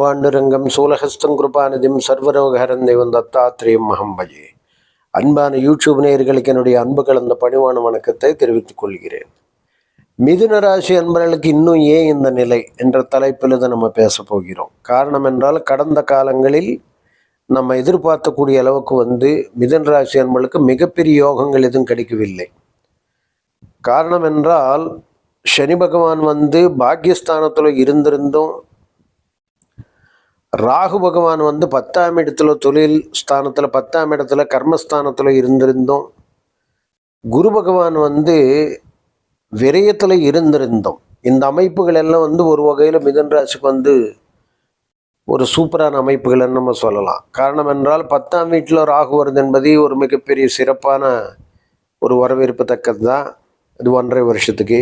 பாண்டுரங்கம் சூலஹஸ்தம் கிருபாநிதிம் சர்வரோகரன் தெய்வம் தத்தாத்திரேயம் மகம்பஜே அன்பான யூடியூப் நேயர்களுக்கு என்னுடைய அன்பு கலந்த பணிவான வணக்கத்தை தெரிவித்துக் கொள்கிறேன். மிதுன ராசி அன்பர்களுக்கு இன்னும் ஏன் இந்த நிலை என்ற தலைப்பில் தான் நம்ம பேச போகிறோம். காரணம் என்றால் கடந்த காலங்களில் நம்ம எதிர்பார்க்கக்கூடிய அளவுக்கு வந்து மிதுன ராசி அன்பர்களுக்கு மிகப்பெரிய யோகங்கள் எதுவும் கிடைக்கவில்லை. காரணம் என்றால் சனி பகவான் வந்து பாக்கியஸ்தானத்தில் இருந்திருந்தும் ராகு பகவான் வந்து பத்தாம் இடத்துல தொழில் ஸ்தானத்தில் பத்தாம் இடத்துல கர்மஸ்தானத்தில் இருந்திருந்தோம் குரு பகவான் வந்து விரயத்தில் இருந்திருந்தோம். இந்த அமைப்புகள் எல்லாம் வந்து ஒரு வகையில் மிதன் ராசிக்கு வந்து ஒரு சூப்பரான அமைப்புகள்னு நம்ம சொல்லலாம். காரணம் என்றால் பத்தாம் வீட்டில் ராகு வருது என்பது ஒரு மிகப்பெரிய சிறப்பான ஒரு வரவேற்பு தக்கது தான் இது ஒன்றரை வருஷத்துக்கு.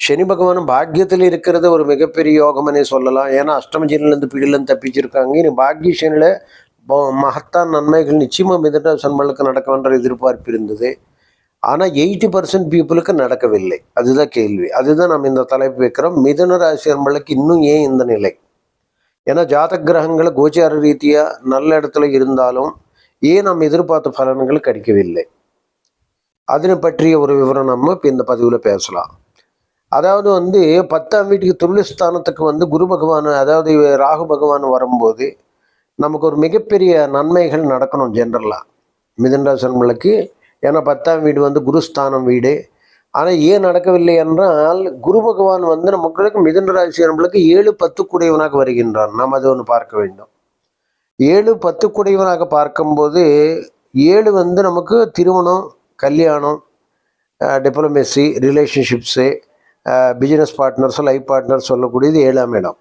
சனி பகவான் பாக்கியத்தில் இருக்கிறது ஒரு மிகப்பெரிய யோகம்னே சொல்லலாம். ஏன்னா அஷ்டமஜனிலேருந்து பிடிலேருந்து தப்பிச்சிருக்காங்க. இனி பாக்கிய சனியில் மகத்தான் நன்மைகள் நிச்சயமாக மிதட்ட சன்மலுக்கு நடக்க எதிர்பார்ப்பு இருந்தது. ஆனால் எயிட்டி பர்சன்ட் பீப்புளுக்கு நடக்கவில்லை. அதுதான் கேள்வி. அதுதான் நம்ம இந்த தலைப்பு வைக்கிறோம். மிதன ராசி அன்பளுக்கு இன்னும் ஏன் இந்த நிலை? ஏன்னா ஜாதக கிரகங்களை கோச்சார ரீதியாக நல்ல இடத்துல இருந்தாலும் ஏன் நம்ம எதிர்பார்த்த பலன்கள் கிடைக்கவில்லை? அதனை பற்றிய ஒரு விவரம் நம்ம இப்போ இந்த பதிவில் பேசலாம். அதாவது வந்து பத்தாம் வீட்டுக்கு தொழில் வந்து குரு பகவான் அதாவது ராகு பகவான் வரும்போது நமக்கு ஒரு மிகப்பெரிய நன்மைகள் நடக்கணும் ஜென்ரலாக மிதன்ராசன்களுக்கு ஏன்னா பத்தாம் வீடு வந்து குருஸ்தானம் வீடு. ஆனால் ஏன் நடக்கவில்லை என்றால் குரு பகவான் வந்து நமக்கு மிதன ராசியர்களுக்கு ஏழு பத்து குடையவனாக வருகின்றான். நாம் அது ஒன்று பார்க்க வேண்டும். ஏழு பத்து குடையவனாக பார்க்கும்போது ஏழு வந்து நமக்கு திருமணம் கல்யாணம் diplomacy relationships business partners life partners சொல்லக்கூடியது ஏழாம் இடம்.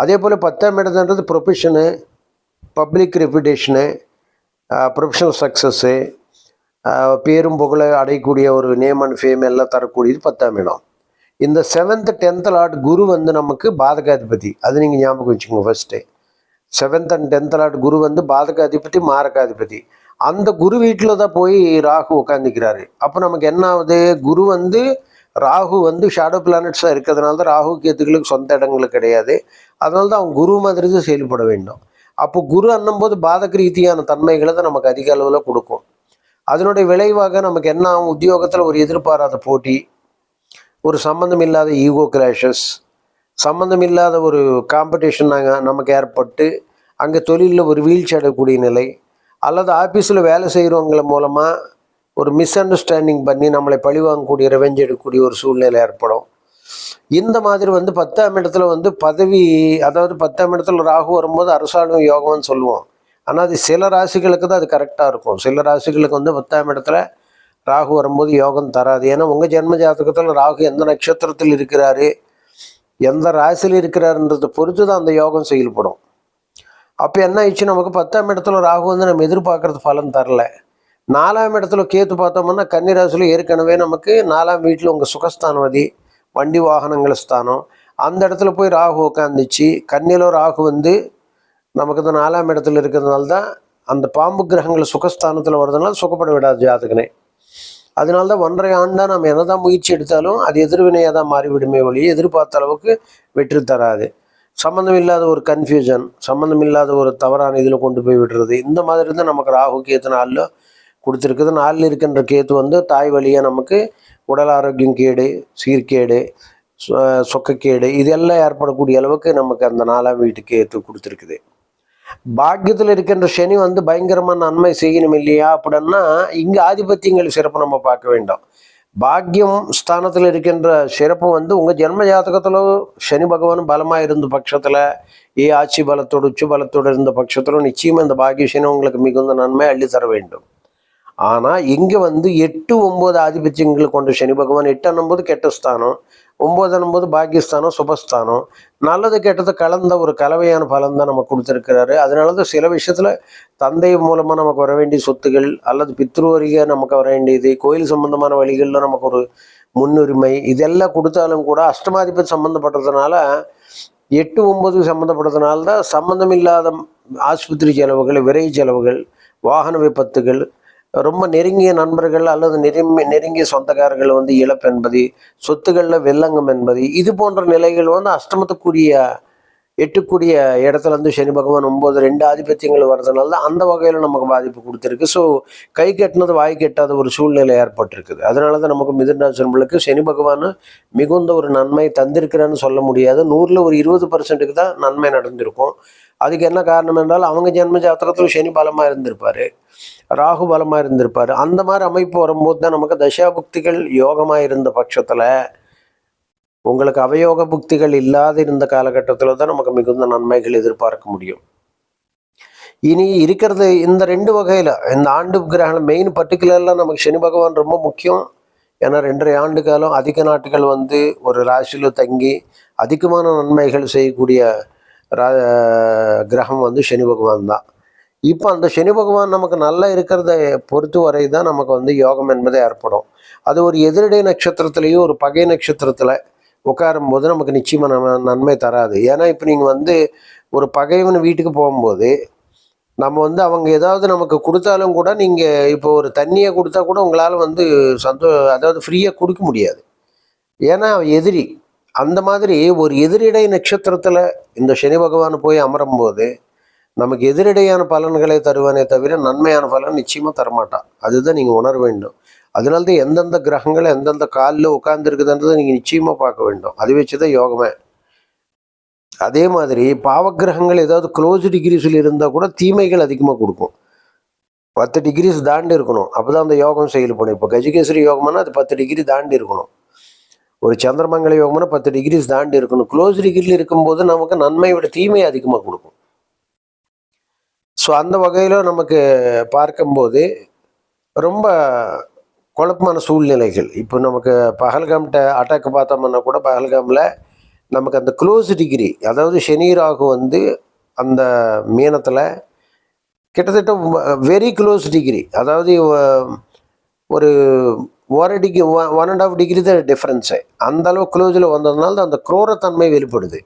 அதே போல் பத்தாம் இடத்துன்றது profession public reputation professional success பேரும் புகழ அடையக்கூடிய ஒரு நேம் அண்ட் ஃபேம் எல்லாம் தரக்கூடியது பத்தாம் இடம். இந்த செவன்த் டென்த் லாட் குரு வந்து நமக்கு பாதகாதிபதி. அது நீங்கள் ஞாபகம் வச்சுக்கோங்க first seventh and tenth lord Guru வந்து பாதகாதிபதி மாரகாதிபதி. அந்த குரு வீட்டில் தான் போய் ராகு உட்காந்துக்கிறாரு அப்போ நமக்கு என்ன ஆகுது? குரு வந்து ராகு வந்து ஷேடோ பிளானட்ஸாக இருக்கிறதுனால தான் ராகு கேத்துக்களுக்கு சொந்த இடங்களுக்கு கிடையாது. அதனால தான் அவங்க குரு மாதிரி தான் செயல்பட வேண்டும். அப்போ குரு அண்ணும்போது பாதக ரீதியான தன்மைகளை தான் நமக்கு அதிக அளவில் கொடுக்கும். அதனுடைய விளைவாக நமக்கு என்ன ஆகும்? உத்தியோகத்தில் ஒரு எதிர்பாராத போட்டி ஒரு சம்மந்தம் இல்லாத ஈகோ கிளாஷஸ் சம்மந்தம் இல்லாத ஒரு காம்படிஷன் நாங்கள் நமக்கு ஏற்பட்டு அங்கே தொழிலில் ஒரு வீழ்ச்சி அடையக்கூடிய நிலை அல்லது ஆஃபீஸில் வேலை செய்கிறவங்கள மூலமாக ஒரு மிஸ் அண்டர்ஸ்டாண்டிங் பண்ணி நம்மளை பழிவாங்கக்கூடிய ரெவெஞ்ச் எடுக்கக்கூடிய ஒரு சூழ்நிலை ஏற்படும். இந்த மாதிரி வந்து பத்தாம் இடத்துல வந்து பதவி அதாவது பத்தாம் இடத்துல ராகு வரும்போது அரசாங்கம் யோகம்னு சொல்லுவோம். ஆனால் அது சில ராசிகளுக்கு தான் அது கரெக்டாக இருக்கும். சில ராசிகளுக்கு வந்து பத்தாம் இடத்துல ராகு வரும்போது யோகம் தராது. ஏன்னா உங்கள் ஜென்ம ஜாதகத்தில் ராகு எந்த நட்சத்திரத்தில் இருக்கிறாரு எந்த ராசியில் இருக்கிறாருன்றதை பொறுத்து தான் அந்த யோகம் செயல்படும். அப்போ என்ன ஆயிடுச்சு? நமக்கு பத்தாம் இடத்துல ராகு வந்து நம்ம எதிர்பார்க்குறது பலன் தரல. நாலாம் இடத்துல கேத்து பார்த்தோம்னா கன்னிராசியில் ஏற்கனவே நமக்கு நாலாம் வீட்டில் உங்கள் சுகஸ்தானவதி வண்டி வாகனங்கள் ஸ்தானம். அந்த இடத்துல போய் ராகு உட்காந்துச்சு கன்னியில் ராகு வந்து நமக்கு இந்த நாலாம் இடத்துல இருக்கிறதுனால தான் அந்த பாம்பு கிரகங்கள் சுகஸ்தானத்தில் வர்றதுனால சுகப்பட விடாது ஜாதகனே. அதனால தான் ஒன்றரை ஆண்டாக நம்ம என்ன தான் முயற்சி எடுத்தாலும் அது எதிர்வினையாக தான் மாறிவிடுமே ஒழிய எதிர்பார்த்த அளவுக்கு வெற்றி தராது. சம்மந்தம் இல்லாத ஒரு கன்ஃபியூஷன் சம்மந்தம் இல்லாத ஒரு தவறான இதில் கொண்டு போய் விடுறது இந்த மாதிரி தான் நமக்கு ராகு கேத்து நாளில் கொடுத்துருக்குது. நாளில் இருக்கின்ற கேத்து வந்து தாய் வழியாக நமக்கு உடல் ஆரோக்கியம் கேடு சீர்கேடு சொக்கக்கேடு இதெல்லாம் ஏற்படக்கூடிய அளவுக்கு நமக்கு அந்த நாலாம் வீட்டுக்கு ஏற்று கொடுத்துருக்குது. பாக்கியத்தில் இருக்கின்ற சனி வந்து பயங்கரமாக நன்மை செய்யணும் இல்லையா அப்படின்னா இங்கே ஆதிபத்தியங்கள் சிறப்பு நம்ம பார்க்க வேண்டும். பாக்கியம் ஸ்தானத்தில் இருக்கின்ற சிறப்பு வந்து உங்கள் ஜென்ம ஜாதகத்தில் சனி பகவான் பலமாக இருந்த பட்சத்தில் ஏ ஆட்சி பலத்தோடு உச்ச பலத்தோடு இருந்த பட்சத்தில் நிச்சயமாக இந்த பாக்கிய சனி உங்களுக்கு மிகுந்த நன்மை அள்ளி தர வேண்டும். ஆனால் இங்கே வந்து எட்டு ஒம்பது ஆதிபத்தியங்கள் கொண்ட சனி பகவான் எட்டு அண்ணும்போது கெட்ட ஸ்தானம் ஒம்பது அண்ணும்போது பாக்கியஸ்தானம் சுபஸ்தானம். நல்லது கெட்டது கலந்த ஒரு கலவையான பலன் தான் நம்ம கொடுத்துருக்கிறாரு. அதனால தான் சில விஷயத்தில் தந்தை மூலமாக நமக்கு வர வேண்டிய சொத்துகள் அல்லது பித்ருவரிக நமக்கு வர வேண்டியது கோயில் சம்பந்தமான வழிகளில் நமக்கு ஒரு முன்னுரிமை இதெல்லாம் கொடுத்தாலும் கூட அஷ்டமாதிபதி சம்மந்தப்பட்டதுனால எட்டு ஒம்பது சம்மந்தப்பட்டதுனால தான் சம்மந்தம் இல்லாத ஆஸ்பத்திரி செலவுகள் விரை செலவுகள் வாகன விபத்துகள் ரொம்ப நெருங்கிய நண்பர்கள் அல்லது நெருங்கி நெருங்கிய சொந்தக்காரர்கள் வந்து இழப்பு என்பது சொத்துக்களில் வெள்ளங்கம் என்பது இது போன்ற நிலைகள் வந்து அஷ்டமத்துக்குரிய எட்டுக்கூடிய இடத்துல இருந்து சனி பகவான் ஒம்பது ரெண்டு ஆதிபத்தியங்கள் வர்றதுனால தான் அந்த வகையில் நமக்கு பாதிப்பு கொடுத்துருக்கு. ஸோ கை கட்டினது வாய் கெட்டாத ஒரு சூழ்நிலை ஏற்பட்டிருக்குது. அதனால தான் நமக்கு மிதுனராசனங்களுக்கு சனி பகவான் மிகுந்த ஒரு நன்மை தந்திருக்கிறான்னு சொல்ல முடியாது. நூறில் ஒரு இருபது பர்சன்ட்டுக்கு தான் நன்மை நடந்திருக்கும். அதுக்கு என்ன காரணம் என்றால் அவங்க ஜென்ம ஜாதகத்தில் சனி பலமாக இருந்திருப்பார். ராகு பலமாக இருந்திருப்பார். அந்த மாதிரி அமைப்பு வரும்போது தான் நமக்கு தசாபுக்திகள் யோகமாக இருந்த பட்சத்தில் உங்களுக்கு அவயோக புக்திகள் இல்லாத இருந்த காலகட்டத்தில் தான் நமக்கு மிகுந்த நன்மைகள் எதிர்பார்க்க முடியும். இனி இருக்கிறது இந்த ரெண்டு வகையில் இந்த ஆண்டு கிரகணம் மெயின் பர்டிகுலரில் நமக்கு சனி பகவான் ரொம்ப முக்கியம். ஏன்னா ரெண்டரை ஆண்டு காலம் அதிக நாட்டுகள் வந்து ஒரு ராசியில் தங்கி அதிகமான நன்மைகள் செய்யக்கூடிய ரா கிரகம் வந்து சனி பகவான் தான். இப்போ அந்த சனி பகவான் நமக்கு நல்லா இருக்கிறத பொறுத்து வரை தான் நமக்கு வந்து யோகம் என்பது ஏற்படும். அது ஒரு எதிரடை நட்சத்திரத்துலேயும் ஒரு பகை நட்சத்திரத்தில் உட்காரும் போது நமக்கு நிச்சயமாக நம்ம நன்மை தராது. ஏன்னா இப்போ நீங்கள் வந்து ஒரு பகைவன் வீட்டுக்கு போகும்போது நம்ம வந்து அவங்க ஏதாவது நமக்கு கொடுத்தாலும் கூட நீங்கள் இப்போ ஒரு தண்ணியை கொடுத்தா கூட உங்களால் வந்து சந்தோ அதாவது ஃப்ரீயாக கொடுக்க முடியாது. ஏன்னா எதிரி அந்த மாதிரி ஒரு எதிரிடை நட்சத்திரத்தில் இந்த சனி பகவான் போய் அமரும் போது நமக்கு எதிரிடையான பலன்களை தருவானே தவிர நன்மையான பலன் நிச்சயமாக தரமாட்டான். அதுதான் நீங்கள் உணர வேண்டும். அதனால தான் எந்தெந்த கிரகங்கள் எந்தெந்த காலில் உட்கார்ந்துருக்குதுன்றதை நீங்கள் நிச்சயமாக பார்க்க வேண்டும். அது வச்சு தான் யோகமே. அதே மாதிரி பாவக்கிரகங்கள் ஏதாவது க்ளோஸ் டிகிரிஸில் இருந்தால் கூட தீமைகள் அதிகமாக கொடுக்கும். பத்து டிகிரிஸ் தாண்டி இருக்கணும். அப்போ தான் அந்த யோகம் செயல்படும் இப்போ கஜகேசரி யோகம்னா அது பத்து டிகிரி தாண்டி இருக்கணும். ஒரு சந்திரமங்கல யோகம்னா பத்து டிகிரிஸ் தாண்டி இருக்கணும். க்ளோஸ் டிகிரியில் இருக்கும்போது நமக்கு நன்மை விட தீமை அதிகமாக கொடுக்கும். ஸோ அந்த வகையில் நமக்கு பார்க்கும்போது ரொம்ப குழப்பமான சூழ்நிலைகள். இப்போ நமக்கு பகல்காம்கிட்ட அட்டாக் பார்த்தோம்னா கூட பகல்காமில் நமக்கு அந்த க்ளோஸ் டிகிரி அதாவது சனி ராகு வந்து அந்த மீனத்தில் கிட்டத்தட்ட வெரி க்ளோஸ் டிகிரி அதாவது ஒரு ஒரு degree one and half degree தான் டிஃப்ரென்ஸு அந்த அளவு க்ளோஸில் வந்ததுனால தான் அந்த குரோரத்தன்மை வெளிப்படுது.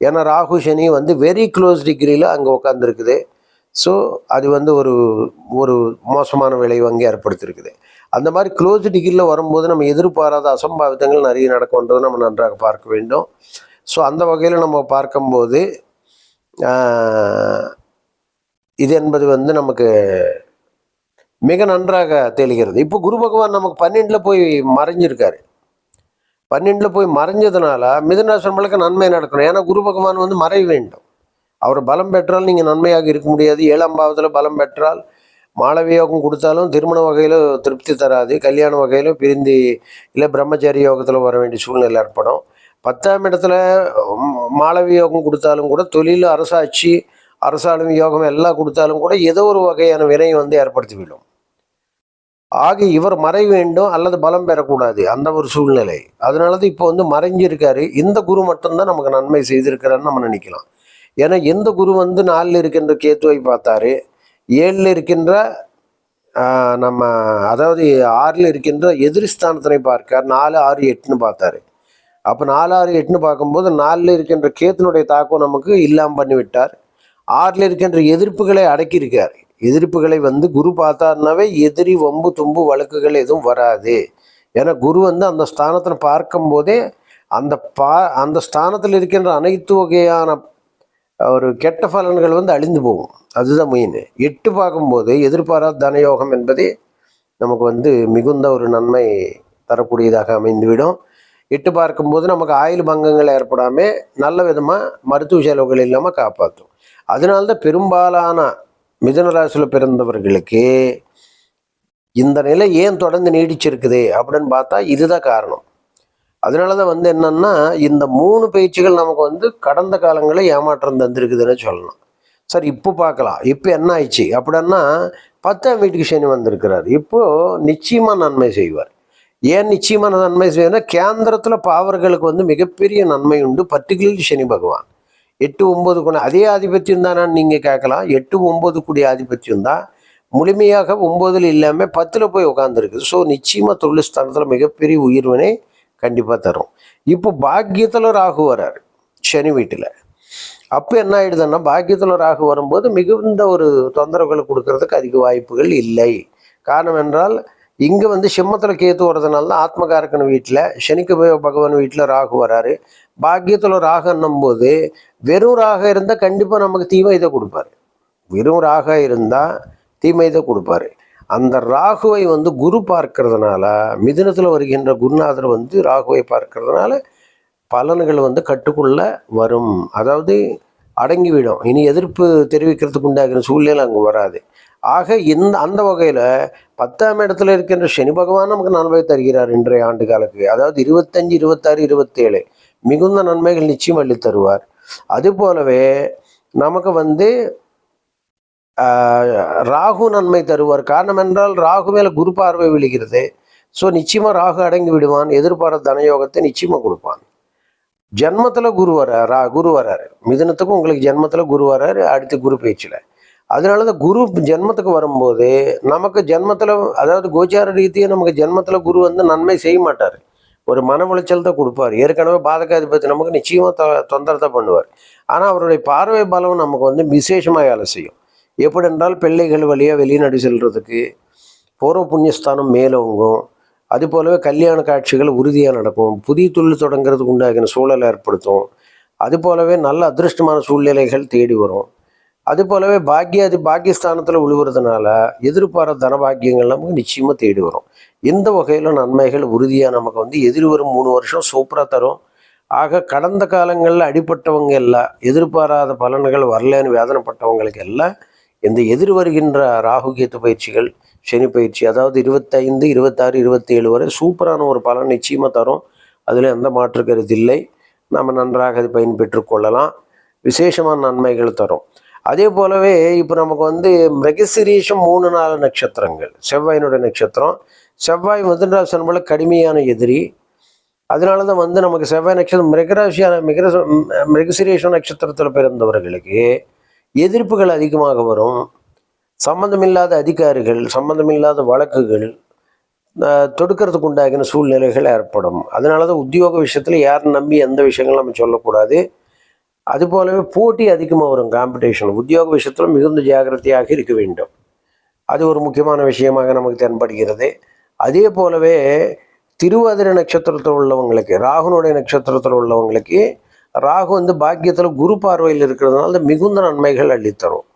ஏன்னா ராகு சனி வந்து வெரி க்ளோஸ் டிகிரியில் அங்கே உட்காந்துருக்குது ஸோ அது வந்து ஒரு ஒரு மோசமான விளைவு அங்கே ஏற்படுத்தியிருக்குது அந்த மாதிரி க்ளோஸ் டிகிரியில் வரும்போது நம்ம எதிர்பாராத அசம்பாவிதங்கள் நிறைய நடக்கும்ன்றதை நம்ம நன்றாக பார்க்க வேண்டும். ஸோ அந்த வகையில் நம்ம பார்க்கும்போது இது என்பது வந்து நமக்கு மிக நன்றாக தெளிகிறது. இப்போ குரு பகவான் நமக்கு பன்னெண்டில் போய் மறைஞ்சிருக்காரு. பன்னெண்டில் போய் மறைஞ்சதுனால மிதுனாசிரமங்களுக்கு நன்மை நடக்கணும். ஏன்னா குரு பகவான் வந்து மறைய வேண்டும். அவர் பலம் பெற்றால் நீங்கள் நன்மையாக இருக்க முடியாது. ஏழாம் பாவத்தில் பலம் பெற்றால் மாளவிய யோகம் கொடுத்தாலும் திருமண வகையில் திருப்தி தராது. கல்யாண வகையிலும் பிரிந்து இல்லை பிரம்மச்சாரி யோகத்தில் வர வேண்டிய சூழ்நிலை ஏற்படும். பத்தாம் இடத்துல மாலவி யோகம் கொடுத்தாலும் கூட தொழில் அரசாட்சி அரசாளும் யோகம் எல்லாம் கொடுத்தாலும் கூட ஏதோ ஒரு வகையான வினை வந்து ஏற்படுத்தி விடும். ஆக இவர் மறை வேண்டும் அல்லது பலம் பெறக்கூடாது அந்த ஒரு சூழ்நிலை. அதனால தான் இப்போ வந்து மறைஞ்சிருக்காரு. இந்த குரு மட்டும்தான் நமக்கு நன்மை செய்திருக்கிறான்னு நம்ம நினைக்கலாம். ஏன்னா எந்த குரு வந்து நாளில் இருக்கின்ற கேத்துவை பார்த்தாரு. ஏழில் இருக்கின்ற நம்ம அதாவது ஆறில் இருக்கின்ற எதிர்ஸ்தானத்தினை பார்க்கார் நாலு ஆறு எட்டுன்னு பார்த்தாரு. அப்போ நாலு ஆறு எட்டுன்னு பார்க்கும்போது நாலில் இருக்கின்ற கேத்தினுடைய தாக்கம் நமக்கு இல்லாமல் பண்ணிவிட்டார். ஆறில் இருக்கின்ற எதிர்ப்புகளை அடக்கியிருக்கார். எதிர்ப்புகளை வந்து குரு பார்த்தாருனாவே எதிரி வம்பு தும்பு வழக்குகள் எதுவும் வராது. ஏன்னா குரு வந்து அந்த ஸ்தானத்தில் பார்க்கும்போதே அந்த பா அந்த ஸ்தானத்தில் இருக்கின்ற அனைத்து வகையான ஒரு கெட்ட பலன்கள் வந்து அழிந்து போகும். அதுதான் மெயின் எட்டு பார்க்கும்போது எதிர்பாராத தனயோகம் என்பதே நமக்கு வந்து மிகுந்த ஒரு நன்மை தரக்கூடியதாக அமைந்துவிடும். எட்டு பார்க்கும்போது நமக்கு ஆயுள் பங்கங்கள் ஏற்படாமல் நல்ல விதமாக மருத்துவ செலவுகள் இல்லாமல் காப்பாற்றும். அதனால தான் பெரும்பாலான மிதனராசியில் பிறந்தவர்களுக்கு இந்த நிலை ஏன் தொடர்ந்து நீடிச்சிருக்குது அப்படின்னு பார்த்தா இதுதான் காரணம். அதனால தான் வந்து என்னன்னா இந்த மூணு பயிற்சிகள் நமக்கு வந்து கடந்த காலங்களில் ஏமாற்றம் தந்திருக்குதுன்னு சொல்லலாம் சார் இப்போ பார்க்கலாம். இப்போ என்ன ஆயிடுச்சு? அப்படின்னா பத்தாம் வீட்டுக்கு சனி வந்திருக்கிறார். இப்போ நிச்சயமாக நன்மை செய்வார். ஏன் நிச்சயமான நன்மை செய்வார்னா கேந்திரத்தில் பாவர்களுக்கு வந்து மிகப்பெரிய நன்மை உண்டு. பர்டிகுலர்லி சனி பகவான். எட்டு ஒம்பது குணம் அதே ஆதிபத்தியம் தானே நீங்கள் கேட்கலாம். எட்டு ஒம்பது கூடிய ஆதிபத்தியம் தான். முழுமையாக ஒம்போதில் இல்லாமல் பத்தில் போய் உட்காந்துருக்கு ஸோ நிச்சயமாக தொழில் ஸ்தானத்தில் மிகப்பெரிய உயிர்வினை கண்டிப்பாக தரும். இப்போ பாக்கியத்தில் ராகு வர்றார் சனி வீட்டில். அப்போ என்ன ஆயிடுதுன்னா பாக்கியத்தில் ராகு வரும்போது மிகுந்த ஒரு தொந்தரவுகளை கொடுக்கறதுக்கு அதிக வாய்ப்புகள் இல்லை. காரணம் என்றால் இங்கே வந்து சிம்மத்தில் கேத்து வர்றதுனால தான் ஆத்மகாரக்கன் வீட்டில் சனிக்கு பகவான் வீட்டில் ராகு வராரு. பாக்கியத்தில் ராகுன்னும் போது வெறும் ராக இருந்தால் கண்டிப்பாக நமக்கு தீமை இதை கொடுப்பாரு. வெறும் ராக இருந்தால் தீமை இதை கொடுப்பாரு. அந்த ராகுவை வந்து குரு பார்க்கறதுனால மிதுனத்தில் வருகின்ற குருநாதர் வந்து ராகுவை பார்க்கறதுனால பலன்கள் வந்து கட்டுக்குள்ள வரும். அதாவது அடங்கிவிடும். இனி எதிர்ப்பு தெரிவிக்கிறதுக்கு உண்டாகிற சூழ்நிலை அங்கே வராது. ஆக இந்த அந்த வகையில் பத்தாம் இடத்துல இருக்கின்ற சனி பகவான் நமக்கு நன்மை தருகிறார் இன்றைய ஆண்டு காலத்துக்கு அதாவது இருபத்தஞ்சு இருபத்தாறு இருபத்தேழு மிகுந்த நன்மைகள் நிச்சயம் அள்ளி தருவார். அது போலவே நமக்கு வந்து ராகு நன்மை தருவார். காரணம் என்றால் ராகு மேல குரு பார்வை விழுகிறது. ஸோ நிச்சயமா ராகு அடங்கி விடுவான். எதிர்பாராத தனயோகத்தை நிச்சயமா கொடுப்பான். ஜென்மத்துல குரு வர ரா குரு வராரு. மிதனத்துக்கும் உங்களுக்கு ஜென்மத்துல குரு வராரு அடுத்து குரு பேச்சில். அதனால தான் குரு ஜென்மத்துக்கு வரும்போது நமக்கு ஜென்மத்துல அதாவது கோச்சார ரீதியாக நமக்கு ஜென்மத்துல குரு வந்து நன்மை செய்ய மாட்டார். ஒரு மன உளைச்சல் தான் கொடுப்பார். ஏற்கனவே பாதகாதிபத்தி நமக்கு நிச்சயமாக தொந்தரத்தை பண்ணுவார். ஆனால் அவருடைய பார்வை பலம் நமக்கு வந்து விசேஷமாக வேலை செய்யும். எப்படி என்றால் பிள்ளைகள் வழியாக வெளிநாடு செல்வதுக்கு பூர்வ புண்ணியஸ்தானம் மேலோங்கும் அது போலவே கல்யாண காட்சிகள் உறுதியாக நடக்கும். புதிய தொழில் தொடங்குறதுக்கு உண்டாகின சூழலை ஏற்படுத்தும். அது போலவே நல்ல அதிருஷ்டமான சூழ்நிலைகள் தேடி வரும். அது போலவே பாக்கிய அது பாக்கியஸ்தானத்தில் விழுவுறதுனால எதிர்பாராத தனபாக்கியங்கள் நமக்கு நிச்சயமாக தேடி வரும். இந்த வகையில் நன்மைகள் உறுதியாக நமக்கு வந்து எதிர்வரும் மூணு வருஷம் சூப்பராக தரும். ஆக கடந்த காலங்களில் அடிப்பட்டவங்க எல்லாம் எதிர்பாராத பலன்கள் வரலன்னு வேதனைப்பட்டவங்களுக்கு எல்லாம் இந்த எதிர் வருகின்ற ராகு கேத்து பயிற்சிகள் சனி பயிற்சி அதாவது இருபத்தைந்து இருபத்தாறு இருபத்தேழு வரை சூப்பரான ஒரு பலன் நிச்சயமாக தரும். அதில் எந்த மாற்று கருத்து இல்லை. நம்ம நன்றாக அது பயன்பெற்று கொள்ளலாம். விசேஷமான நன்மைகள் தரும். அதே போலவே இப்போ நமக்கு வந்து மிருகசிரீஷம் மூணு நாலு நட்சத்திரங்கள். செவ்வாயினுடைய நட்சத்திரம். செவ்வாய் முதன்ராசன் போல கடுமையான எதிரி. அதனால தான் வந்து நமக்கு செவ்வாய் நட்சத்திரம் மிருகராசியான மிகர மிருகசிரேஷம் நட்சத்திரத்தில் பிறந்தவர்களுக்கு எதிர்ப்புகள் அதிகமாக வரும். சம்பந்தமில்லாத அதிகாரிகள் சம்பந்தமில்லாத வழக்குகள் தொடுக்கிறதுக்கு உண்டாகின சூழ்நிலைகள் ஏற்படும். அதனால தான் உத்தியோக விஷயத்தில் யாரை நம்பி எந்த விஷயங்களும் நம்ம சொல்லக்கூடாது. அது போலவே போட்டி அதிகமாக வரும் காம்படிஷன் உத்தியோக விஷயத்தில் மிகுந்த ஜாக்கிரதையாக இருக்க வேண்டும். அது ஒரு முக்கியமான விஷயமாக நமக்கு தென்படுகிறது. அதே போலவே திருவாதிரை நட்சத்திரத்தில் உள்ளவங்களுக்கு ராகுனுடைய நட்சத்திரத்தில் உள்ளவங்களுக்கு ராகு வந்து பாக்கியத்தில் குரு பார்வையில் இருக்கிறதுனால மிகுந்த நன்மைகள் அள்ளித்தரும்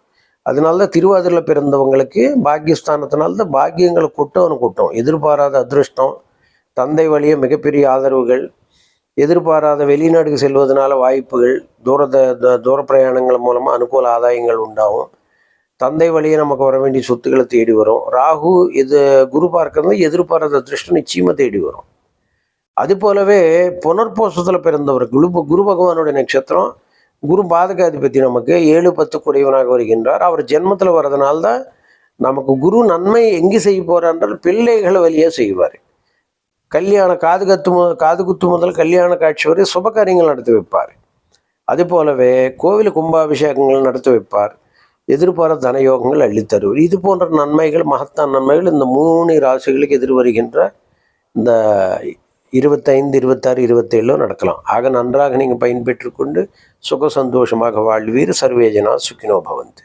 அதனால தான் திருவாதிரில் பிறந்தவங்களுக்கு பாக்கியஸ்தானத்தினால தான் பாக்கியங்களை கொட்டவனு கொட்டும். எதிர்பாராத அதிருஷ்டம் தந்தை வழியே மிகப்பெரிய ஆதரவுகள் எதிர்பாராத வெளிநாடுக்கு செல்வதனால வாய்ப்புகள் தூர த- தூர பிரயாணங்கள் மூலமாக அனுகூல ஆதாயங்கள் உண்டாகும். தந்தை வழியே நமக்கு வர வேண்டிய சொத்துக்களை தேடி வரும். ராகு இது குரு பார்க்கறது எதிர்பாராத அதிருஷ்டம் நிச்சயமாக தேடி வரும். அது போலவே புனர்போஷத்தில் பிறந்தவர் குரு குரு பகவானுடைய நட்சத்திரம் குரு பாதகாதிபதி நமக்கு ஏழு பத்து குடையவனாக வருகின்றார். அவர் ஜென்மத்தில் வர்றதுனால தான் நமக்கு குரு நன்மை எங்கே செய்ய போறான்றால் பிள்ளைகளை வழியாக செய்வார். கல்யாண காது கத்து மு- காது குத்து முதல் கல்யாண காட்சி வரை சுபகாரியங்கள் நடத்தி வைப்பார். அது போலவே கோவில் கும்பாபிஷேகங்கள் நடத்தி வைப்பார். எதிர்பாராத தனயோகங்கள் அள்ளித் தருவார் இது போன்ற நன்மைகள் மகத்தான் நன்மைகள் இந்த மூணு ராசிகளுக்கு எதிர் வருகின்ற இந்த இருபத்தைந்து இருபத்தாறு இருபத்தேழில் நடக்கலாம். ஆக நன்றாக நீங்கள் பயன்பெற்று கொண்டு சுக சந்தோஷமாக வாழ்வீர் சர்வேஜனா சுக்கினோ பவந்து.